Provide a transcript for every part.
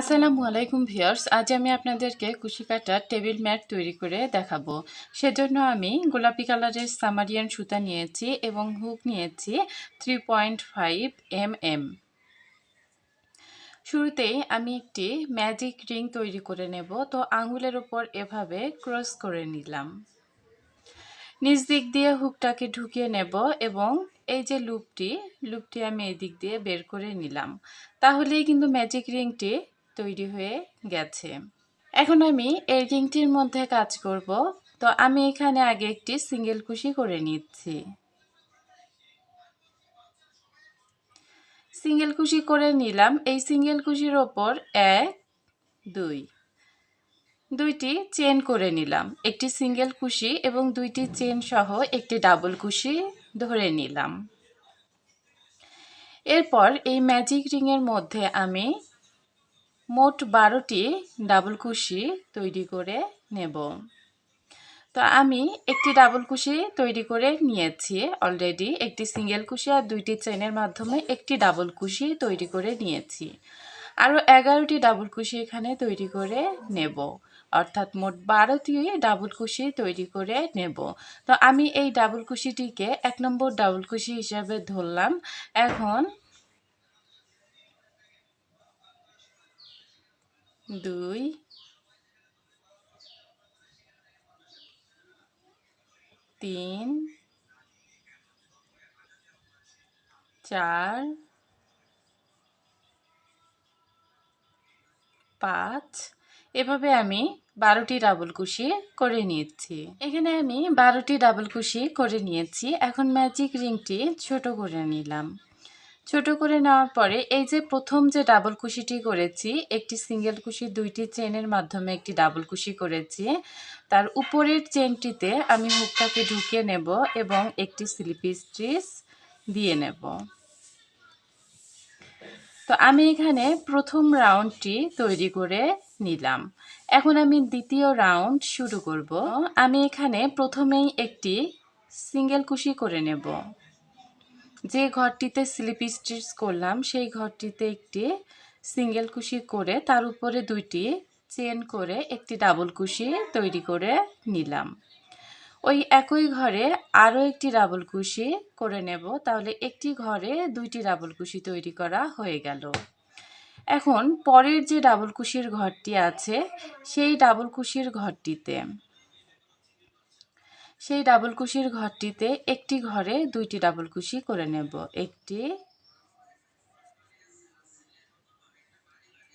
আসসালামু আলাইকুম ভিউয়ার্স, আজ আমি আপনাদেরকে কুশি কাটার টেবিল ম্যাট তৈরি করে দেখাবো। সেজন্য আমি গোলাপি কালারের সামারিয়ান সুতা নিয়েছি এবং হুক নিয়েছি three point five M M শুরুতেই আমি একটি ম্যাজিক রিং তৈরি করে নেব, তো আঙুলের ওপর এভাবে ক্রস করে নিলাম। নিচ দিক দিয়ে হুকটাকে ঢুকিয়ে নেব এবং এই যে লুপটি লুপটি আমি এই দিক দিয়ে বের করে নিলাম। তাহলেই কিন্তু ম্যাজিক রিংটি তৈরি হয়ে গেছে। এখন আমি এই রিংটির মধ্যে কাজ করব। তো আমি এখানে আগে একটি সিঙ্গেল কুশি করে নিচ্ছি। সিঙ্গেল কুশি করে নিলাম। এই সিঙ্গেল কুশির ওপর এক, দুই, দুইটি চেন করে নিলাম। একটি সিঙ্গেল কুশি এবং দুইটি চেন সহ একটি ডাবল কুশি ধরে নিলাম। এরপর এই ম্যাজিক রিংয়ের মধ্যে আমি মোট বারোটি ডাবল কুশি তৈরি করে নেব। তো আমি একটি ডাবল কুশি তৈরি করে নিয়েছি। অলরেডি একটি সিঙ্গেল কুশি আর দুইটি চেনের মাধ্যমে একটি ডাবল কুশি তৈরি করে নিয়েছি। আরও এগারোটি ডাবল কুশি এখানে তৈরি করে নেব। অর্থাৎ মোট বারোটি ডাবল কুশি তৈরি করে নেব। তো আমি এই ডাবল কুশিটিকে এক নম্বর ডাবল কুশি হিসাবে ধরলাম। এখন দুই। তিন। চার। পাঁচ। এভাবে আমি বারোটি ডাবল কুশি করে নিয়েছি। এখানে আমি বারোটি ডাবল কুশি করে নিয়েছি। এখন ম্যাজিক রিংটি ছোট করে নিলাম। ছোট করে নেওয়ার পরে এই যে প্রথম যে ডাবল কুশিটি করেছি, একটি সিঙ্গেল কুশি, দুইটি চেনের মাধ্যমে একটি ডাবল কুশি করেছি। তার উপরের চেনটিতে আমি হুকটাকে ঢুকিয়ে নেব এবং একটি স্লিপি স্ট্রিচ দিয়ে নেব। তো আমি এখানে প্রথম রাউন্ডটি তৈরি করে নিলাম। এখন আমি দ্বিতীয় রাউন্ড শুরু করব। আমি এখানে প্রথমেই একটি সিঙ্গেল কুশি করে নেব। যে ঘরটিতে স্লিপ স্টিচ করলাম, সেই ঘরটিতে একটি সিঙ্গেল কুশি করে তার উপরে দুইটি চেন করে একটি ডাবল কুশি তৈরি করে নিলাম। ওই একই ঘরে আরও একটি ডাবল কুশি করে নেব, তাহলে একটি ঘরে দুইটি ডাবল কুশি তৈরি করা হয়ে গেল। এখন পরের যে ডাবল কুশির ঘরটি আছে, সেই ডাবল কুশির ঘরটিতে সেই ডাবল কুশির ঘরটিতে একটি ঘরে দুইটি ডাবল কুশি করে নেব। একটি,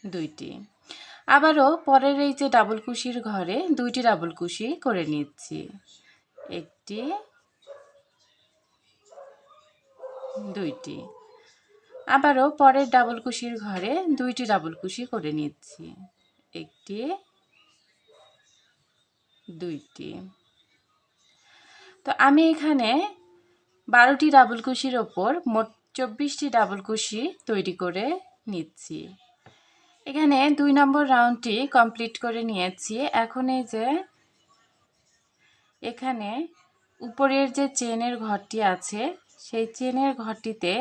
দুইটি। আবারও পরের এই যে ডাবল কুশির ঘরে দুইটি ডাবল কুশি করে নিচ্ছি। একটি, দুইটি। আবারও পরের ডাবল কুশির ঘরে দুইটি ডাবল কুশি করে নিচ্ছি। একটি, দুইটি। তো আমি এখানে বারোটি ডাবল কুশির ওপর মোট চব্বিশটি ডাবল কুশি তৈরি করে নিচ্ছি। এখানে দুই নম্বর রাউন্ডটি কমপ্লিট করে নিয়েছি। এখন এই যে এখানে উপরের যে চেনের ঘরটি আছে, সেই চেনের ঘরটিতে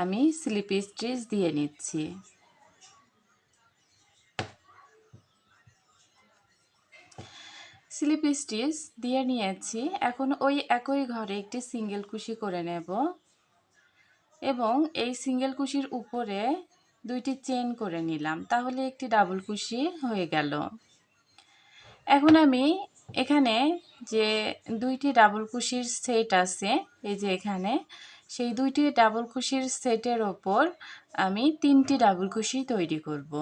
আমি স্লিপ স্টিচ দিয়ে নিচ্ছি। স্লিপ স্টিচ দিয়ে নিয়েছি। এখন ওই একই ঘরে একটি সিঙ্গেল কুশি করে নেব। এবং এই সিঙ্গেল কুশির উপরে দুইটি চেন করে নিলাম। তাহলে একটি ডাবল কুশি হয়ে গেল। এখন আমি এখানে যে দুইটি ডাবল কুশির সেট আছে, এই যে এখানে, সেই দুইটি ডাবল কুশির সেটের ওপর আমি তিনটি ডাবল কুশি তৈরি করব।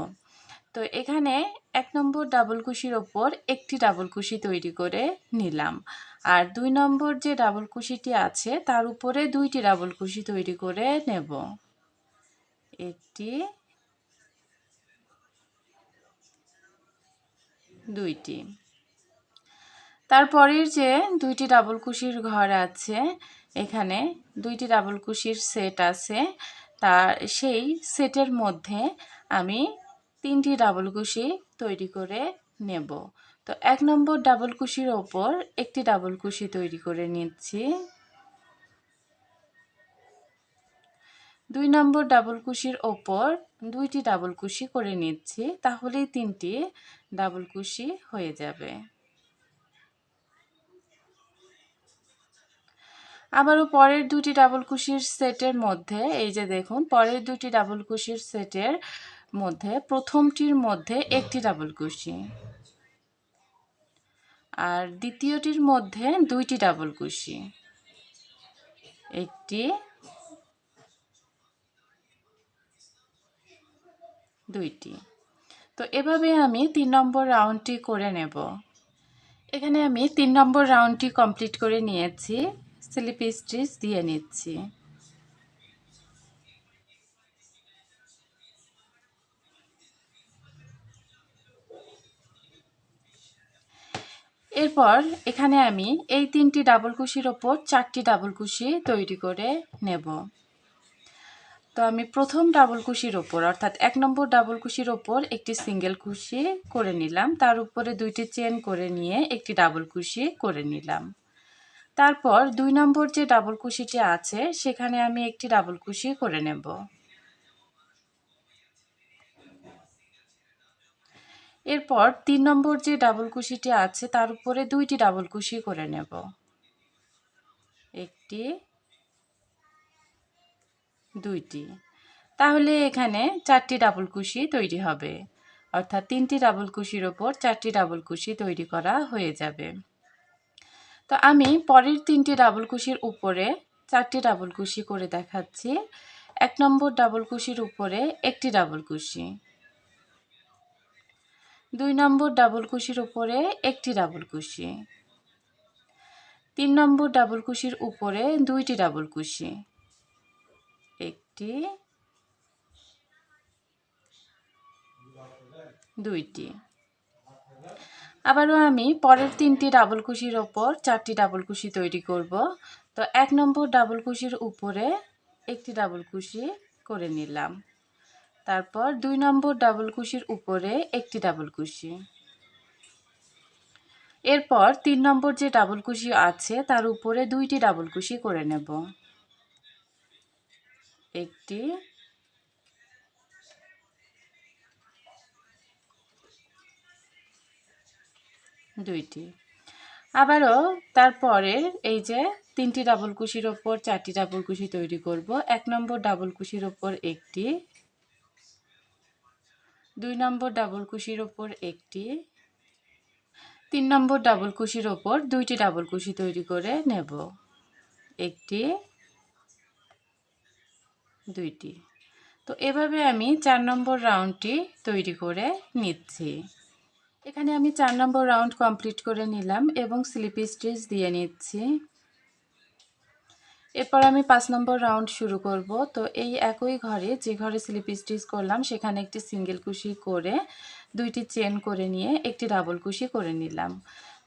তো এখানে এক নম্বর ডাবল কুশির ওপর একটি ডাবল কুশি তৈরি করে নিলাম। আর দুই নম্বর যে ডাবল কুশিটি আছে, তার উপরে দুইটি ডাবল কুশি তৈরি করে নেব। একটি, দুইটি। তারপরের যে দুইটি ডাবল কুশির ঘর আছে, এখানে দুইটি ডাবল কুশির সেট আছে। তার সেই সেটের মধ্যে আমি তিনটি ডাবল কুশি তৈরি করে নেব। তো এক নম্বর ডাবল কুশির ওপর একটি ডাবল কুশি তৈরি করে নিচ্ছি। দুই নম্বর ডাবল কুশির ওপর দুইটি ডাবল কুশি করে নিচ্ছি, তাহলেই তিনটি ডাবল কুশি হয়ে যাবে। আবারও পরের দুটি ডাবল কুশির সেটের মধ্যে, এই যে দেখুন, পরের দুটি ডাবল কুশির সেটের মধ্যে, প্রথমটির মধ্যে একটি ডাবল কুশি। আর দ্বিতীয়টির মধ্যে দুইটি ডাবল কুশি। একটি দুইটি। তো এভাবে আমি তিন নম্বর রাউন্ডটি করে নেব। এখানে আমি তিন নম্বর রাউন্ডটি কমপ্লিট করে নিয়েছি। স্লিপ স্টিচ দিয়ে নিচ্ছি। এরপর এখানে আমি এই তিনটি ডাবল কুশির ওপর চারটি ডাবল কুশি তৈরি করে নেব। তো আমি প্রথম ডাবল কুশির ওপর, অর্থাৎ এক নম্বর ডাবল কুশির ওপর একটি সিঙ্গেল কুশি করে নিলাম। তার উপরে দুইটি চেন করে নিয়ে একটি ডাবল কুশি করে নিলাম। তারপর দুই নম্বর যে ডাবল কুশিটি আছে, সেখানে আমি একটি ডাবল কুশি করে নেব। এরপর তিন নম্বর যে ডাবল কুশিটি আছে, তার উপরে দুইটি ডাবল কুশি করে নেব। একটি, দুইটি। তাহলে এখানে চারটি ডাবল কুশি তৈরি হবে। অর্থাৎ তিনটি ডাবল কুশির ওপর চারটি ডাবল কুশি তৈরি করা হয়ে যাবে। তো আমি পরের তিনটি ডাবল কুশির উপরে চারটি ডাবল কুশি করে দেখাচ্ছি। এক নম্বর ডাবল কুশির উপরে একটি ডাবল কুশি। দুই নম্বর ডাবল কুশির উপরে একটি ডাবল কুশি। তিন নম্বর ডাবল কুশির উপরে দুইটি ডাবল কুশি। একটি, দুইটি। আবারও আমি পরের তিনটি ডাবল কুশির ওপর চারটি ডাবল কুশি তৈরি করব। তো এক নম্বর ডাবল কুশির উপরে একটি ডাবল কুশি করে নিলাম। তারপর দুই নম্বর ডাবল কুশির উপরে একটি ডাবল কুশি। এরপর তিন নম্বর যে ডাবল কুশি আছে, তার উপরে দুইটি ডাবল কুশি করে নেব। একটি দুইটি। আবারও তারপরে এই যে তিনটি ডাবল কুশির ওপর চারটি ডাবল কুশি তৈরি করব, এক নম্বর ডাবল কুশির ওপর একটি দুই নম্বর ডাবল কুশির ওপর একটি, তিন নম্বর ডাবল কুশির ওপর দুইটি ডাবল কুশি তৈরি করে নেব। একটি, দুইটি। তো এভাবে আমি চার নম্বর রাউন্ডটি তৈরি করে নিচ্ছি। এখানে আমি চার নম্বর রাউন্ড কমপ্লিট করে নিলাম এবং স্লিপ স্টিচ দিয়ে নিচ্ছি। এরপর আমি পাঁচ নম্বর রাউন্ড শুরু করব। তো এই একই ঘরে যে ঘরে স্লিপ স্টিচ করলাম, সেখানে একটি সিঙ্গেল কুশি করে, দুইটি চেন করে নিয়ে একটি ডাবল কুশি করে নিলাম।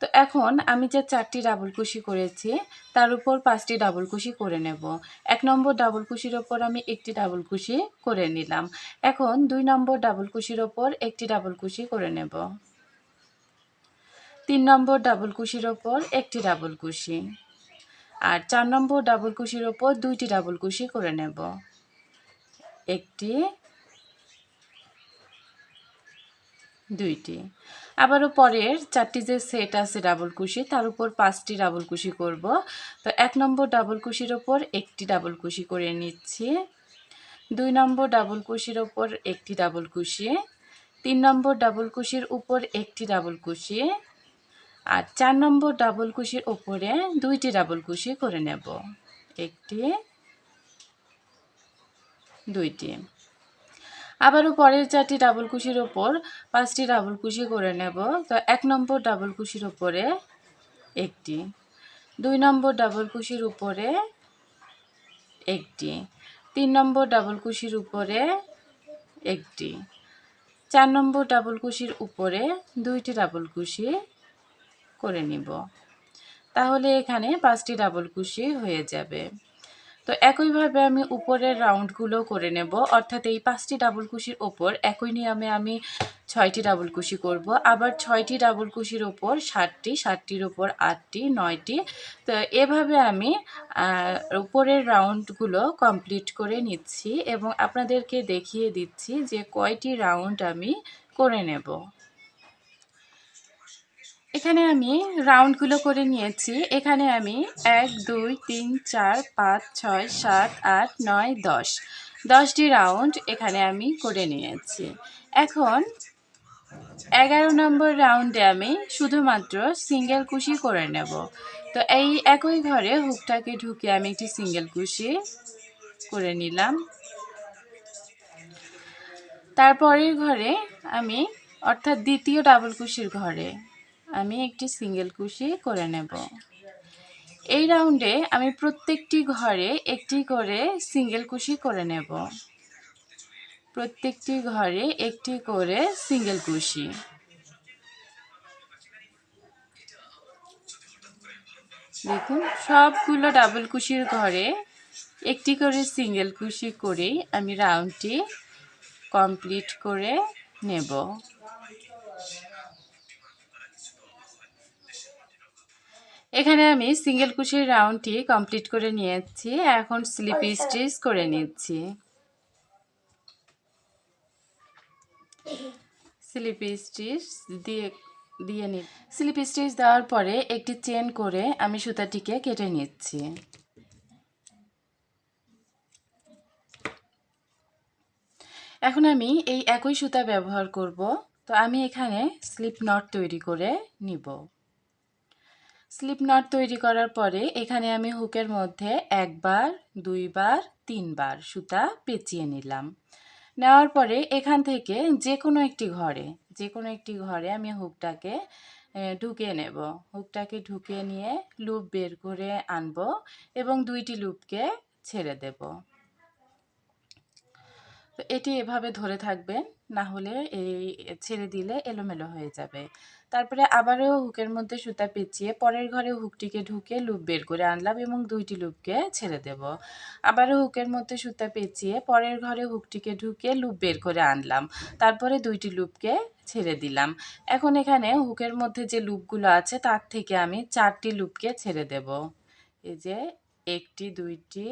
তো এখন আমি যে চারটি ডাবল কুশি করেছি, তার উপর পাঁচটি ডাবল কুশি করে নেব। এক নম্বর ডাবল কুশির ওপর আমি একটি ডাবল কুশি করে নিলাম। এখন দুই নম্বর ডাবল কুশির ওপর একটি ডাবল কুশি করে নেব। তিন নম্বর ডাবল কুশির ওপর একটি ডাবল কুশি। আর চার নম্বর ডাবল কুশির ওপর দুইটি ডাবল কুশি করে নেব। একটি, দুইটি। আবারও পরের চারটি যে সেট আছে ডাবল কুশি, তার উপর পাঁচটি ডাবল কুশি করব। তো এক নম্বর ডাবল কুশির ওপর একটি ডাবল কুশি করে নিচ্ছি। দুই নম্বর ডাবল কুশির ওপর একটি ডাবল কুশি। তিন নম্বর ডাবল কুশির উপর একটি ডাবল কুশি। আর চার নম্বর ডাবল কুশির ওপরে দুইটি ডাবল কুশি করে নেব। একটি, দুইটি। আবারও পরের চারটি ডাবল কুশির ওপর পাঁচটি ডাবল কুশি করে নেব। তো এক নম্বর ডাবল কুশির ওপরে একটি, দুই নম্বর ডাবল কুশির উপরে একটি, তিন নম্বর ডাবল কুশির উপরে একটি, চার নম্বর ডাবল কুশির উপরে দুইটি ডাবল কুশি করে নিব। তাহলে এখানে পাঁচটি ডাবল কুশি হয়ে যাবে। তো একইভাবে আমি উপরের রাউন্ডগুলো করে নেব। অর্থাৎ এই পাঁচটি ডাবল কুশির ওপর একই নিয়মে আমি ছয়টি ডাবল কুশি করব। আবার ছয়টি ডাবল কুশির ওপর ষাটটি ষাটটির ওপর আটটি, নয়টি। তো এভাবে আমি উপরের রাউন্ডগুলো কমপ্লিট করে নিচ্ছি এবং আপনাদেরকে দেখিয়ে দিচ্ছি যে কয়টি রাউন্ড আমি করে নেব। এখানে আমি রাউন্ডগুলো করে নিয়েছি। এখানে আমি এক, দুই, তিন, চার, পাঁচ, ছয়, সাত, আট, নয়, দশ। দশটি রাউন্ড এখানে আমি করে নিয়েছি। এখন এগারো নম্বর রাউন্ডে আমি শুধুমাত্র সিঙ্গেল কুশি করে নেব। তো এই একই ঘরে হুকটাকে ঢুকে আমি একটি সিঙ্গেল কুশি করে নিলাম। তারপরের ঘরে আমি, অর্থাৎ দ্বিতীয় ডাবল কুশির ঘরে আমি একটি সিঙ্গেল কুশি করে নেব। এই রাউন্ডে আমি প্রত্যেকটি ঘরে একটি করে সিঙ্গেল কুশি করে নেব। প্রত্যেকটি ঘরে একটি করে সিঙ্গেল কুশি। দেখুন, সবগুলো ডাবল কুশির ঘরে একটি করে সিঙ্গেল কুশি করেই আমি রাউন্ডটি কমপ্লিট করে নেব। এখানে আমি সিঙ্গেল কুশির রাউন্ডটি কমপ্লিট করে নিয়েছি। এখন স্লিপি স্টিচ করে নিচ্ছি। স্লিপি স্টিচ দিয়ে দিয়ে নি স্লিপি স্টিচ দেওয়ার পরে একটি চেন করে আমি সুতাটিকে কেটে নিচ্ছি। এখন আমি এই একই সুতা ব্যবহার করব। তো আমি এখানে স্লিপ নট তৈরি করে নিব। স্লিপ নট তৈরি করার পরে এখানে আমি হুকের মধ্যে একবার, দুইবার, তিনবার সুতা পেঁচিয়ে নিলাম। নেওয়ার পরে এখান থেকে যে কোনো একটি ঘরে যে কোনো একটি ঘরে আমি হুকটাকে ঢুকিয়ে নেব। হুকটাকে ঢুকিয়ে নিয়ে লুপ বের করে আনব এবং দুইটি লুপকে ছেড়ে দেব। তো এটি এভাবে ধরে থাকবেন। না হলে এই ছেড়ে দিলে এলোমেলো হয়ে যাবে। তারপরে আবারও হুকের মধ্যে সুতা পেঁচিয়ে পরের ঘরে হুকটিকে ঢুকে লুপ বের করে আনলাম এবং দুইটি লুপকে ছেড়ে দেব। আবারও হুকের মধ্যে সুতা পেঁচিয়ে পরের ঘরে হুকটিকে ঢুকে লুপ বের করে আনলাম। তারপরে দুইটি লুপকে ছেড়ে দিলাম। এখন এখানে হুকের মধ্যে যে লুপগুলো আছে তার থেকে আমি চারটি লুপকে ছেড়ে দেব। এই যে একটি, দুইটি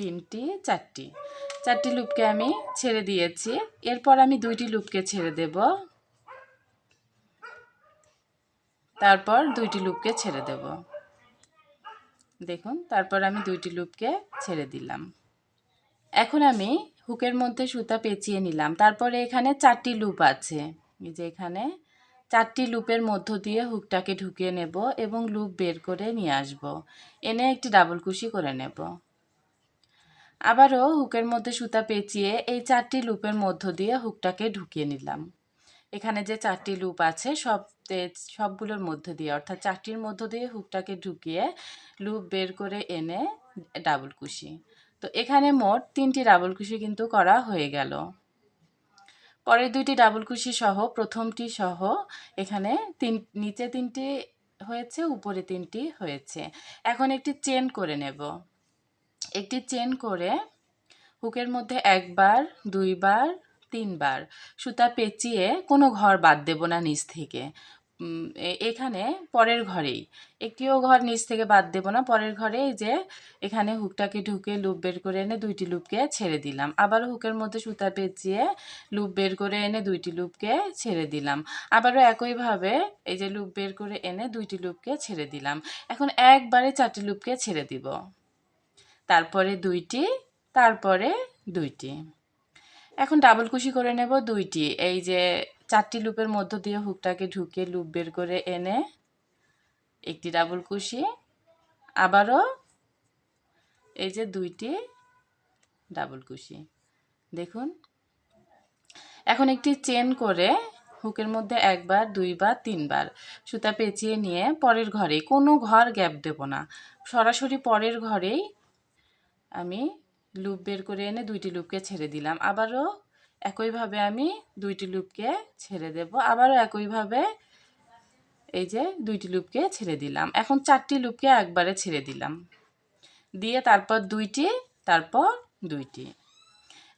তিনটি, চারটি। চারটি লুপকে আমি ছেড়ে দিয়েছি। এরপর আমি দুইটি লুপকে ছেড়ে দেব। তারপর দুইটি লুপকে ছেড়ে দেব। দেখুন, তারপর আমি দুইটি লুপকে ছেড়ে দিলাম। এখন আমি হুকের মধ্যে সুতা পেঁচিয়ে নিলাম। তারপরে এখানে চারটি লুপ আছে। যে এখানে চারটি লুপের মধ্য দিয়ে হুকটাকে ঢুকিয়ে নেব এবং লুপ বের করে নিয়ে আসব। এনে একটি ডাবল কুশি করে নেব। আবারও হুকের মধ্যে সুতা পেঁচিয়ে এই চারটি লুপের মধ্য দিয়ে হুকটাকে ঢুকিয়ে নিলাম। এখানে যে চারটি লুপ আছে, সব সবগুলোর মধ্য দিয়ে, অর্থাৎ চারটির মধ্য দিয়ে হুকটাকে ঢুকিয়ে লুপ বের করে এনে ডাবল কুশি। তো এখানে মোট তিনটি ডাবল কুশি কিন্তু করা হয়ে গেল। পরের দুইটি ডাবল কুশি সহ, প্রথমটি সহ, এখানে তিন, নিচে তিনটি হয়েছে, উপরে তিনটি হয়েছে। এখন একটি চেন করে নেব। একটি চেন করে হুকের মধ্যে একবার, দুইবার, তিনবার সুতা পেঁচিয়ে কোনো ঘর বাদ দেব না নিচ থেকে। এখানে পরের ঘরেই। একটিও ঘর নিচ থেকে বাদ দেব না। পরের ঘরে যে এখানে হুকটাকে ঢুকে লুপ বের করে এনে দুইটি লুপকে ছেড়ে দিলাম। আবারও হুকের মধ্যে সুতা পেঁচিয়ে লুপ বের করে এনে দুইটি লুপকে ছেড়ে দিলাম। আবারও একইভাবে এই যে লুপ বের করে এনে দুইটি লুপকে ছেড়ে দিলাম। এখন একবারে চারটি লুপকে ছেড়ে দিব। তারপরে দুইটি তারপরে দুইটি। এখন ডাবল কুশি করে নেব দুইটি। এই যে চারটি লুপের মধ্য দিয়ে হুকটাকে ঢুকে লুপ বের করে এনে একটি ডাবল কুশি, আবারও এই যে দুইটি ডাবল কুশি। দেখুন, এখন একটি চেন করে হুকের মধ্যে একবার, দুইবার, তিনবার সুতা পেঁচিয়ে নিয়ে পরের ঘরে কোনো ঘর গ্যাপ দেব না। সরাসরি পরের ঘরেই আমি লুপ বের করে এনে দুইটি লুপকে ছেড়ে দিলাম। আবারও একইভাবে আমি দুইটি লুপকে ছেড়ে দেব। আবারও একইভাবে এই যে দুইটি লুপকে ছেড়ে দিলাম। এখন চারটি লুপকে একবারে ছেড়ে দিলাম। দিয়ে তারপর দুইটি তারপর দুইটি।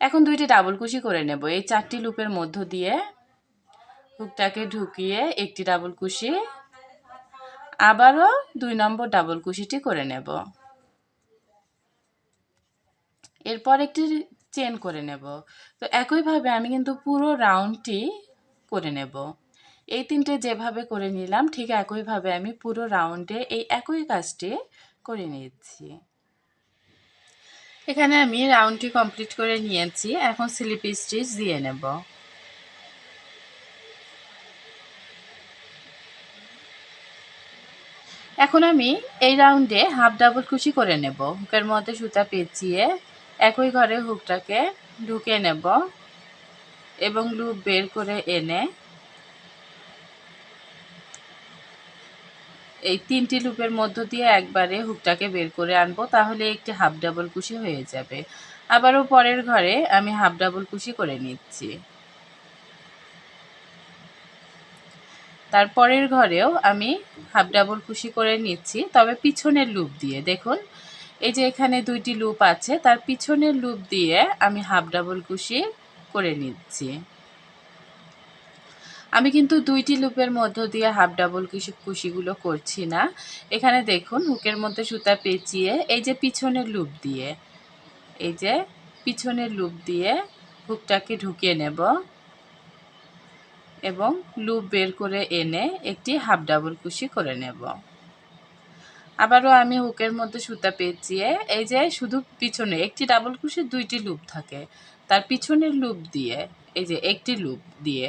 এখন দুইটি ডাবল কুশি করে নেব। এই চারটি লুপের মধ্য দিয়ে হুকটাকে ঢুকিয়ে একটি ডাবল কুশি, আবারও দুই নম্বর ডাবল কুশিটি করে নেব। এরপর একটি চেন করে নেব। তো একইভাবে আমি কিন্তু পুরো রাউন্ডটি করে নেব। এই তিনটে যেভাবে করে নিলাম, ঠিক একইভাবে আমি পুরো রাউন্ডে এই একই কাজটি করে নিয়েছি এখানে আমি রাউন্ডটি কমপ্লিট করে নিয়েছি। এখন স্লিপ স্টিচ দিয়ে নেব। এখন আমি এই রাউন্ডে হাফ ডাবল কুচি করে নেব। হুকের মধ্যে সুতা পেঁচিয়ে একই ঘরে হুকটাকে ঢুকে নেব এবং লুপ বের করে এনে এই তিনটি লুপের মধ্য দিয়ে একবারে হুকটাকে বের করে আনব, তাহলে একটি হাফ ডাবল কুশি হয়ে যাবে। আবারও পরের ঘরে আমি হাফ ডাবল কুশি করে নিচ্ছি। তারপরের ঘরেও আমি হাফ ডাবল কুশি করে নিচ্ছি, তবে পিছনের লুপ দিয়ে। দেখুন এই যে এখানে দুইটি লুপ আছে, তার পিছনের লুপ দিয়ে আমি হাফ ডাবল কুশি করে নিচ্ছি। আমি কিন্তু দুইটি লুপের মধ্য দিয়ে হাফ ডাবল কুশি, কুশিগুলো করছি না। এখানে দেখুন হুকের মধ্যে সুতা পেঁচিয়ে, এই যে পিছনের লুপ দিয়ে, এই যে পিছনের লুপ দিয়ে হুকটাকে ঢুকিয়ে নেব এবং লুপ বের করে এনে একটি হাফ ডাবল কুশি করে নেব। আবারও আমি হুকের মধ্যে সুতা পেঁচিয়ে এই যে শুধু পিছনে, একটি ডাবল কুশির দুইটি লুপ থাকে। তার পিছনের লুপ দিয়ে, এই যে একটি লুপ দিয়ে,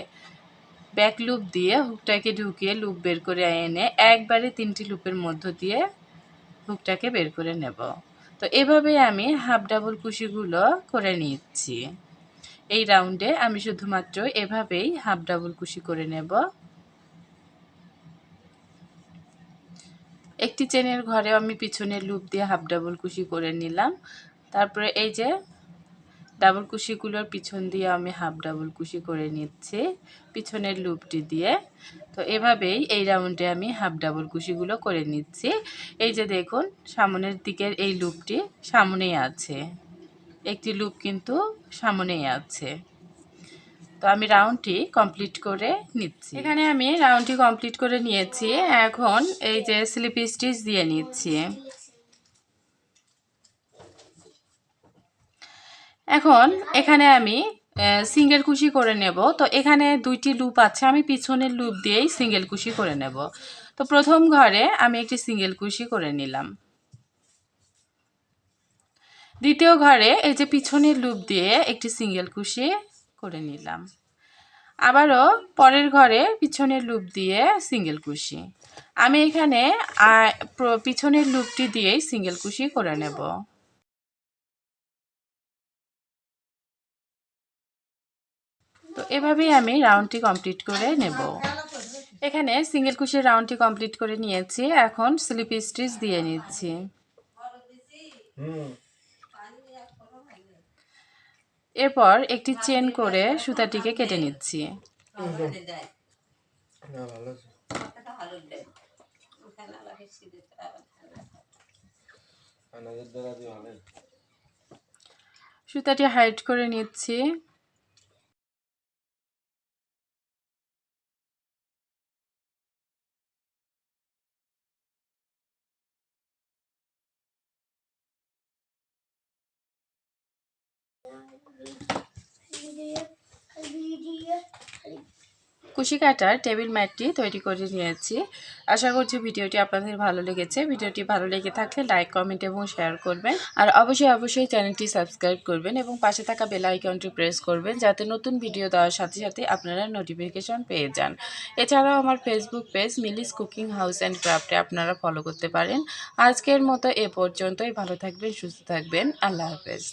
ব্যাক লুপ দিয়ে হুকটাকে ঢুকিয়ে লুপ বের করে এনে একবারে তিনটি লুপের মধ্য দিয়ে হুকটাকে বের করে নেব। তো এভাবেই আমি হাফ ডাবল কুশিগুলো করে নিচ্ছি। এই রাউন্ডে আমি শুধুমাত্র এভাবেই হাফ ডাবল কুশি করে নেব। একটি চেনের ঘরে আমি পিছনে লুপ দিয়ে হাফ ডাবল কুশি করে নিলাম। তারপরে এই যে ডাবল কুশিগুলোর পিছন দিয়ে আমি হাফ ডাবল কুশি করে নিচ্ছি পিছনের লুপটি দিয়ে। তো এভাবেই এই রাউন্ডে আমি হাফ ডাবল কুশিগুলো করে নিচ্ছি। এই যে দেখুন, সামনের দিকের এই লুপটি সামনেই আছে। একটি লুপ কিন্তু সামনেই আছে। তো আমি রাউন্ডটি কমপ্লিট করে নিচ্ছি। এখানে আমি রাউন্ডটি কমপ্লিট করে নিয়েছি। এখন এই যে স্লিপ স্টিচ দিয়ে নিচ্ছি। এখন এখানে আমি সিঙ্গেল কুশি করে নেব। তো এখানে দুইটি লুপ আছে। আমি পিছনের লুপ দিয়েই সিঙ্গেল কুশি করে নেব। তো প্রথম ঘরে আমি একটি সিঙ্গেল কুশি করে নিলাম। দ্বিতীয় ঘরে এই যে পিছনের লুপ দিয়ে একটি সিঙ্গেল কুশি করে নিলাম। আবারও পরের ঘরে পিছনের লুপ দিয়ে সিঙ্গেল কুশি। আমি এখানে পিছনের লুপটি দিয়েই সিঙ্গেল কুশি করে নেব। তো এভাবেই আমি রাউন্ডটি কমপ্লিট করে নেব। এখানে সিঙ্গেল কুশির রাউন্ডটি কমপ্লিট করে নিয়েছি। এখন স্লিপ স্টিচ দিয়ে নিচ্ছি। এরপর একটি চেন করে সুতাটিকে কেটে নিচ্ছি। সুতাটি হাইট করে নিচ্ছি। কুশি কাটার টেবিল ম্যাটটি তৈরি করে নিয়েছি। আশা করছি ভিডিওটি আপনাদের ভালো লেগেছে। ভিডিওটি ভালো লেগে থাকলে লাইক, কমেন্ট এবং শেয়ার করবেন। আর অবশ্যই অবশ্যই চ্যানেলটি সাবস্ক্রাইব করবেন এবং পাশে থাকা বেল আইকনটি প্রেস করবেন যাতে নতুন ভিডিও দেওয়ার সাথে সাথে আপনারা নোটিফিকেশন পেয়ে যান। এছাড়াও আমার Facebook page Mili's cooking house and ক্রাফটে আপনারা ফলো করতে পারেন। আজকের মতো এ পর্যন্তই। ভালো থাকবেন, সুস্থ থাকবেন। আল্লাহ হাফেজ।